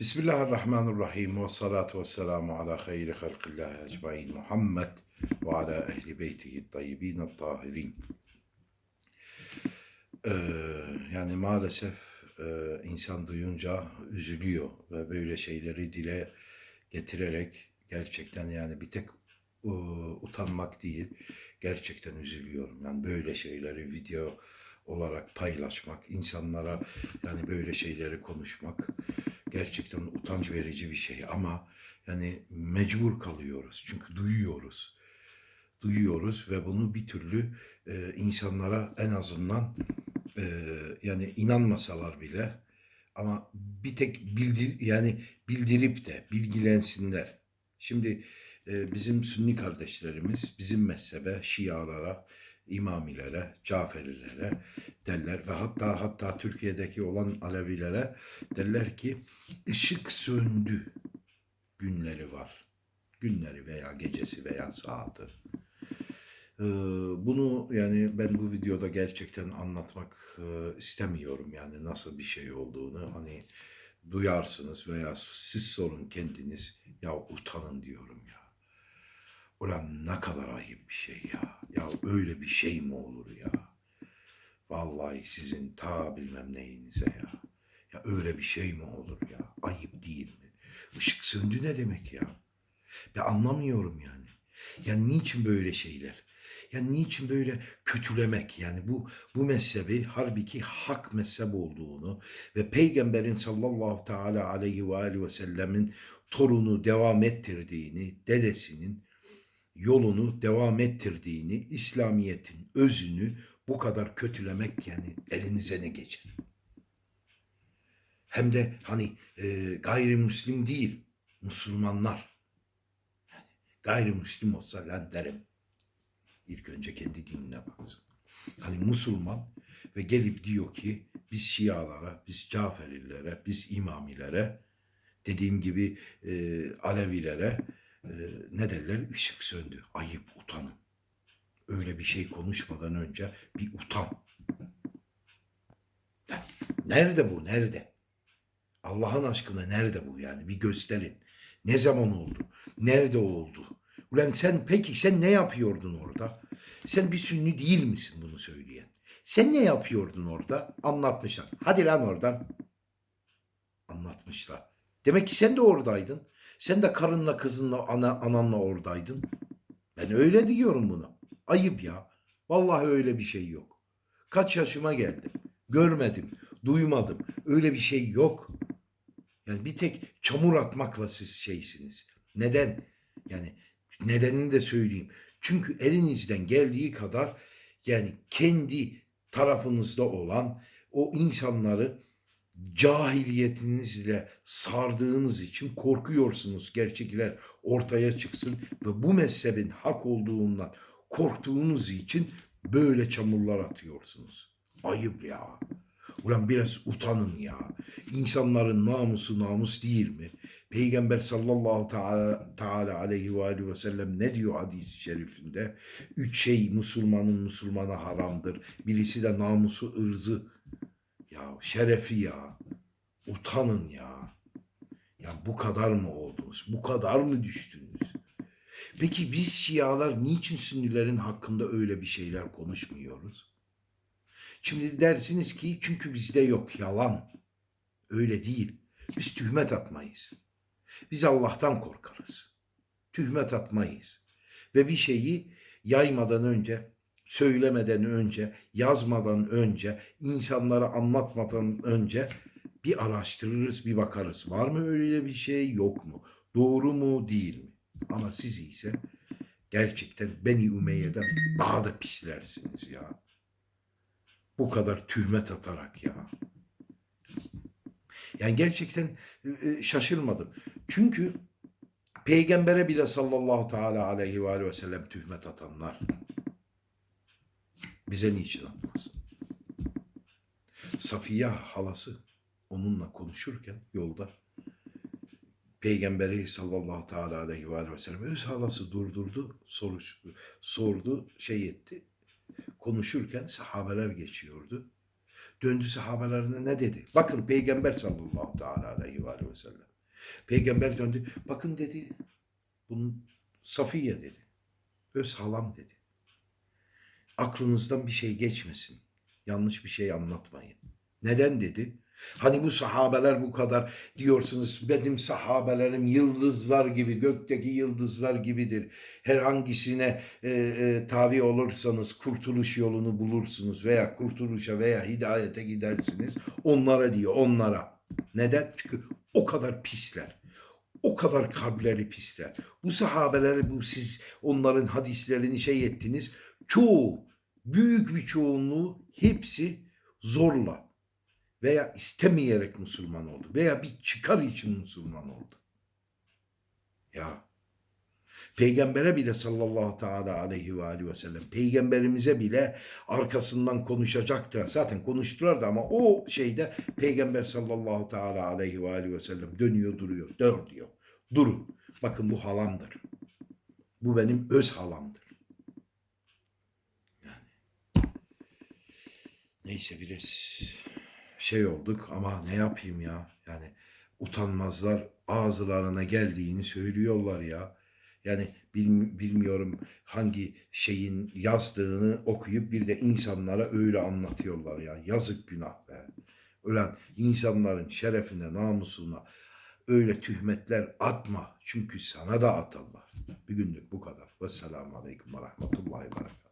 Bismillahirrahmanirrahim ve salatu ve selamu ala hayri halkillahi ecmain Muhammed ve ala ehli beytihi tayyibin tahirin. Ee, yani maalesef e, insan duyunca üzülüyor ve böyle şeyleri dile getirerek gerçekten yani bir tek e, utanmak değil gerçekten üzülüyorum. Yani böyle şeyleri video olarak paylaşmak, insanlara yani böyle şeyleri konuşmak gerçekten utanç verici bir şey ama yani mecbur kalıyoruz çünkü duyuyoruz. Duyuyoruz ve bunu bir türlü e, insanlara en azından e, yani inanmasalar bile ama bir tek bildir yani bildirip de bilgilensinler. Şimdi e, bizim Sünni kardeşlerimiz bizim mezhebe, Şialara, İmamilere, Caferilere derler ve hatta hatta Türkiye'deki olan Alevilere derler ki ışık söndü günleri var. Günleri veya gecesi veya saati. Ee, bunu yani ben bu videoda gerçekten anlatmak e, istemiyorum yani nasıl bir şey olduğunu hani duyarsınız veya siz sorun kendiniz ya utanın diyorum. Ulan ne kadar ayıp bir şey ya. Ya öyle bir şey mi olur ya? Vallahi sizin ta bilmem neyinize ya. Ya öyle bir şey mi olur ya? Ayıp değil mi? Işık söndü ne demek ya? Ben anlamıyorum yani. Ya niçin böyle şeyler? Ya niçin böyle kötülemek? Yani bu bu mezhebi halbuki hak mezhep olduğunu ve Peygamberin sallallahu teala aleyhi ve aleyhi ve sellemin torunu devam ettirdiğini, dedesinin yolunu devam ettirdiğini, İslamiyet'in özünü bu kadar kötülemek yani elinize ne geçer? Hem de hani e, gayrimüslim değil, Müslümanlar. Yani gayrimüslim olsa lan derim. İlk önce kendi dinine baksın. Hani Müslüman ve gelip diyor ki biz Şialara, biz Caferilere, biz İmamilere, dediğim gibi e, Alevilere ne derler ışık söndü. Ayıp utanın. Öyle bir şey konuşmadan önce bir utan. Nerede bu? Nerede? Allah'ın aşkına nerede bu yani? Bir gösterin. Ne zaman oldu? Nerede oldu? Ulan sen peki sen ne yapıyordun orada? Sen bir sünni değil misin bunu söyleyen? Sen ne yapıyordun orada? Anlatmışlar. Hadi lan oradan. Anlatmışlar. Demek ki sen de oradaydın. Sen de karınla kızınla ana, ananla oradaydın. Ben öyle diyorum buna. Ayıp ya. Vallahi öyle bir şey yok. Kaç yaşıma geldim. Görmedim, duymadım. Öyle bir şey yok. Yani bir tek çamur atmakla siz şeysiniz. Neden? Yani nedenini de söyleyeyim. Çünkü elinizden geldiği kadar yani kendi tarafınızda olan o insanları cahiliyetinizle sardığınız için korkuyorsunuz gerçekler ortaya çıksın ve bu mezhebin hak olduğundan korktuğunuz için böyle çamurlar atıyorsunuz. Ayıp ya. Ulan biraz utanın ya. İnsanların namusu namus değil mi? Peygamber sallallahu teala, teala aleyhi ve aleyhi ve sellem ne diyor hadis-i şerifinde? Üç şey Müslümanın Müslümana haramdır. Birisi de namusu, ırzı. Ya şerefi ya. Utanın ya. Ya bu kadar mı oldunuz? Bu kadar mı düştünüz? Peki biz Şialar niçin Sünnilerin hakkında öyle bir şeyler konuşmuyoruz? Şimdi dersiniz ki çünkü bizde yok yalan. Öyle değil. Biz tühmet atmayız. Biz Allah'tan korkarız. Tühmet atmayız. Ve bir şeyi yaymadan önce, söylemeden önce, yazmadan önce, insanlara anlatmadan önce bir araştırırız, bir bakarız. Var mı öyle bir şey, yok mu? Doğru mu, değil mi? Ama siz ise gerçekten Beni Ümeyye'den daha da pislersiniz ya. Bu kadar tühmet atarak ya. Yani gerçekten e, şaşırmadım. Çünkü peygambere bile sallallahu teala aleyhi ve sellem tühmet atanlar bize niçin atmasın? Safiye halası onunla konuşurken yolda Peygamberi sallallahu teala aleyhi ve sellem öz halası durdurdu, soruş, sordu, şey etti. Konuşurken sahabeler geçiyordu. Döndü sahabelerine ne dedi? Bakın Peygamber sallallahu teala aleyhi ve sellem. Peygamber döndü. Bakın dedi. Bunun Safiye dedi. Öz halam dedi. Aklınızdan bir şey geçmesin. Yanlış bir şey anlatmayın. Neden dedi? Hani bu sahabeler bu kadar diyorsunuz benim sahabelerim yıldızlar gibi gökteki yıldızlar gibidir. Herhangisine e, e, tabi olursanız kurtuluş yolunu bulursunuz veya kurtuluşa veya hidayete gidersiniz. Onlara diyor onlara. Neden? Çünkü o kadar pisler. O kadar kalpleri pisler. Bu sahabeleri bu siz onların hadislerini şey ettiniz. Çoğu büyük bir çoğunluğu hepsi zorla veya istemeyerek Müslüman oldu veya bir çıkar için Müslüman oldu. Ya Peygambere bile sallallahu teala aleyhi ve aleyhi ve sellem peygamberimize bile arkasından konuşacaktır. Zaten konuştular da ama o şeyde peygamber sallallahu teala aleyhi ve aleyhi ve sellem dönüyor duruyor. Dör diyor. Durun. Bakın bu halamdır. Bu benim öz halamdır. Neyse biraz şey olduk ama ne yapayım ya? Yani utanmazlar ağızlarına geldiğini söylüyorlar ya. Yani bil- bilmiyorum hangi şeyin yazdığını okuyup bir de insanlara öyle anlatıyorlar ya. Yazık günah be. Ölen insanların şerefine, namusuna öyle tühmetler atma. Çünkü sana da atarlar. Bir günlük bu kadar. Vesselamu Aleyküm ve Rahmetullahi ve Berekatuhu.